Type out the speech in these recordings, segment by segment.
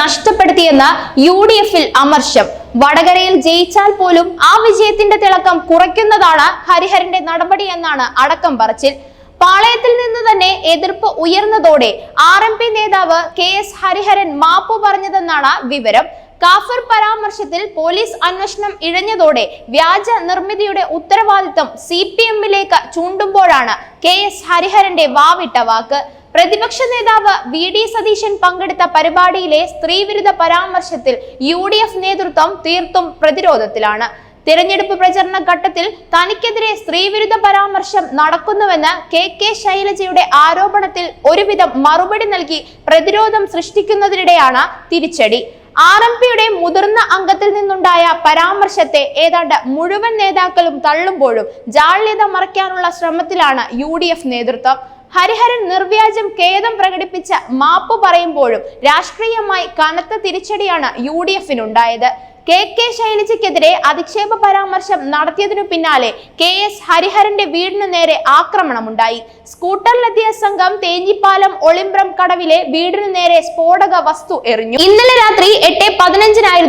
നഷ്ടപ്പെടുത്തിയെന്ന് U D എഫിൽ അമർഷം. വടകരയിൽ ജയിച്ചാൽ പോലും ആ വിജയത്തിന്റെ തിളക്കം കുറയ്ക്കുന്നതാണ് ഹരിഹരന്റെ നടപടി എന്നാണ് അടക്കം പറച്ചിൽ. പാളയത്തിൽ നിന്ന് തന്നെ എതിർപ്പ് ഉയർന്നതോടെ ആർ എം പി നേതാവ് കെ എസ് ഹരിഹരൻ മാപ്പു പറഞ്ഞതെന്നാണ് വിവരം. കാഫർ പരാമർശത്തിൽ പോലീസ് അന്വേഷണം ഇഴഞ്ഞതോടെ വ്യാജ നിർമ്മിതിയുടെ ഉത്തരവാദിത്തം സി പി എമ്മിലേക്ക് ചൂണ്ടുമ്പോഴാണ് കെ എസ് ഹരിഹരന്റെ വാവിട്ട വാക്ക്. പ്രതിപക്ഷ നേതാവ് വി ഡി സതീശൻ പങ്കെടുത്ത പരിപാടിയിലെ സ്ത്രീവിരുദ്ധ പരാമർശത്തിൽ യു ഡി എഫ് നേതൃത്വം തീർത്തും പ്രതിരോധത്തിലാണ്. തിരഞ്ഞെടുപ്പ് പ്രചരണ ഘട്ടത്തിൽ തനിക്കെതിരെ സ്ത്രീവിരുദ്ധ പരാമർശം നടക്കുന്നുവെന്ന് കെ കെ ശൈലജയുടെ ആരോപണത്തിൽ ഒരുവിധം മറുപടി നൽകി പ്രതിരോധം സൃഷ്ടിക്കുന്നതിനിടെയാണ് തിരിച്ചടി. ആർ എം പിയുടെ മുതിർന്ന അംഗത്തിൽ നിന്നുണ്ടായ പരാമർശത്തെ ഏതാണ്ട് മുഴുവൻ നേതാക്കളും തള്ളുമ്പോഴും ജാള്യത മറയ്ക്കാനുള്ള ശ്രമത്തിലാണ് യു നേതൃത്വം. ഹരിഹരൻ നിർവ്യാജം ഖേദം പ്രകടിപ്പിച്ച മാപ്പ് പറയുമ്പോഴും രാഷ്ട്രീയമായി കനത്ത തിരിച്ചടിയാണ് യു ഡി എഫിനുണ്ടായത് കെ കെ ശൈലജയ്ക്കെതിരെ അധിക്ഷേപ പരാമർശം നടത്തിയതിനു പിന്നാലെ കെ എസ് ഹരിഹരന്റെ വീടിനു നേരെ ആക്രമണമുണ്ടായി. സ്കൂട്ടറിലെത്തിയ സംഘം തേഞ്ഞിപ്പാലം ഒളിമ്പ്രം കടവിലെ വീടിനു നേരെ സ്ഫോടക വസ്തു എറിഞ്ഞു. ഇന്നലെ രാത്രി എട്ട്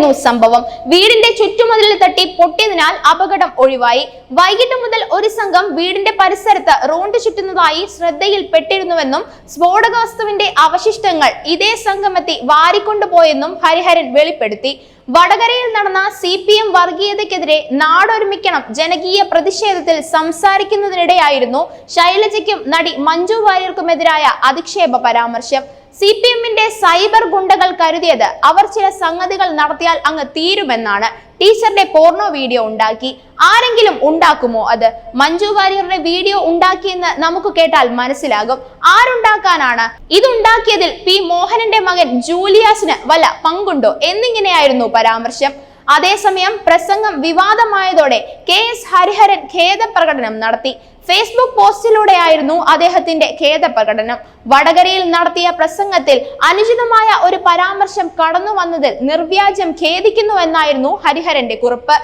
പതിനഞ്ചിനായിരുന്നു സംഭവം. വീടിന്റെ ചുറ്റുമതിലിൽ തട്ടി പൊട്ടിയതിനാൽ അപകടം ഒഴിവായി. വൈകിട്ട് മുതൽ ഒരു സംഘം വീടിന്റെ പരിസരത്ത് റോണ്ട് ചുറ്റുന്നതായി ശ്രദ്ധയിൽപ്പെട്ടിരുന്നുവെന്നും സ്ഫോടക വസ്തുവിന്റെ അവശിഷ്ടങ്ങൾ ഇതേ സംഘമെത്തി വാരിക്കൊണ്ടുപോയെന്നും ഹരിഹരൻ വെളിപ്പെടുത്തി. വടകരയിൽ നടന്ന സി പി എം വർഗീയതയ്ക്കെതിരെ നാടൊരുമിക്കണം ജനകീയ പ്രതിഷേധത്തിൽ സംസാരിക്കുന്നതിനിടെയായിരുന്നു ശൈലജയ്ക്കും നടി മഞ്ജു വാര്യർക്കുമെതിരായ അധിക്ഷേപ പരാമർശം. സി പി എമ്മിന്റെ സൈബർ ഗുണ്ടകൾ കരുതിയത് അവർ ചില സംഗതികൾ നടത്തിയാൽ അങ്ങ് തീരുമെന്നാണ് ടീച്ചറുടെ പോർണോ വീഡിയോ ഉണ്ടാക്കി. ആരെങ്കിലും ഉണ്ടാക്കുമോ അത്? മഞ്ജു വാര്യറുടെ വീഡിയോ ഉണ്ടാക്കിയെന്ന് നമുക്ക് കേട്ടാൽ മനസ്സിലാകും. ആരുണ്ടാക്കാനാണ്? ഇതുണ്ടാക്കിയതിൽ പി മോഹനന്റെ മകൻ ജൂലിയാസിന് വല്ല പങ്കുണ്ടോ എന്നിങ്ങനെയായിരുന്നു പരാമർശം. അതേസമയം പ്രസംഗം വിവാദമായതോടെ കെ എസ് ഹരിഹരൻ ഖേദപ്രകടനം നടത്തി. ഫേസ്ബുക്ക് പോസ്റ്റിലൂടെയായിരുന്നു അദ്ദേഹത്തിന്റെ ഖേദ പ്രകടനം വടകരയിൽ നടത്തിയ പ്രസംഗത്തിൽ അനുചിതമായ ഒരു പരാമർശം കടന്നു വന്നതിൽ നിർവ്യാജം ഖേദിക്കുന്നുവെന്നായിരുന്നു ഹരിഹരന്റെ കുറിപ്പ്.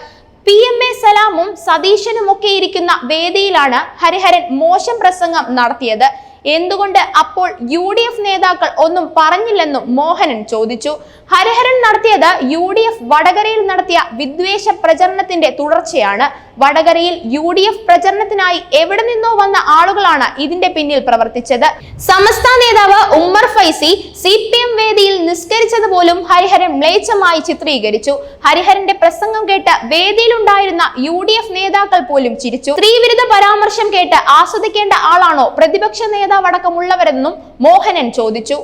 പി എം എ സലാമും സതീശനുമൊക്കെ ഇരിക്കുന്ന വേദിയിലാണ് ഹരിഹരൻ മോശം പ്രസംഗം നടത്തിയത്. എന്തുകൊണ്ട് അപ്പോൾ യു ഡി എഫ് നേതാക്കൾ ഒന്നും പറഞ്ഞില്ലെന്നും മോഹനൻ ചോദിച്ചു. ഹരിഹരൻ നടത്തിയത് യു ഡി എഫ് വടകരയിൽ നടത്തിയ വിദ്വേഷ പ്രചരണത്തിന്റെ തുടർച്ചയാണ്. വടകരയിൽ യു ഡി എഫ് പ്രചരണത്തിനായി എവിടെ നിന്നോ വന്ന ആളുകളാണ് ഇതിന്റെ പിന്നിൽ പ്രവർത്തിച്ചത്. സമസ്ത നേതാവ് Ummer Faizy C P M വേദിയിൽ നിസ്കരിച്ചത് പോലും ഹരിഹരൻ മ്ലേച്ഛമായി ചിത്രീകരിച്ചു. ഹരിഹരന്റെ പ്രസംഗം കേട്ട് വേദിയിലുണ്ടായിരുന്ന യു ഡി എഫ് നേതാക്കൾ പോലും ചിരിച്ചു. സ്ത്രീവിരുദ്ധ പരാമർശം കേട്ട് ആസ്വദിക്കേണ്ട ആളാണോ പ്രതിപക്ഷ നേതാവടക്കമുള്ളവരെന്നും മോഹനൻ ചോദിച്ചു.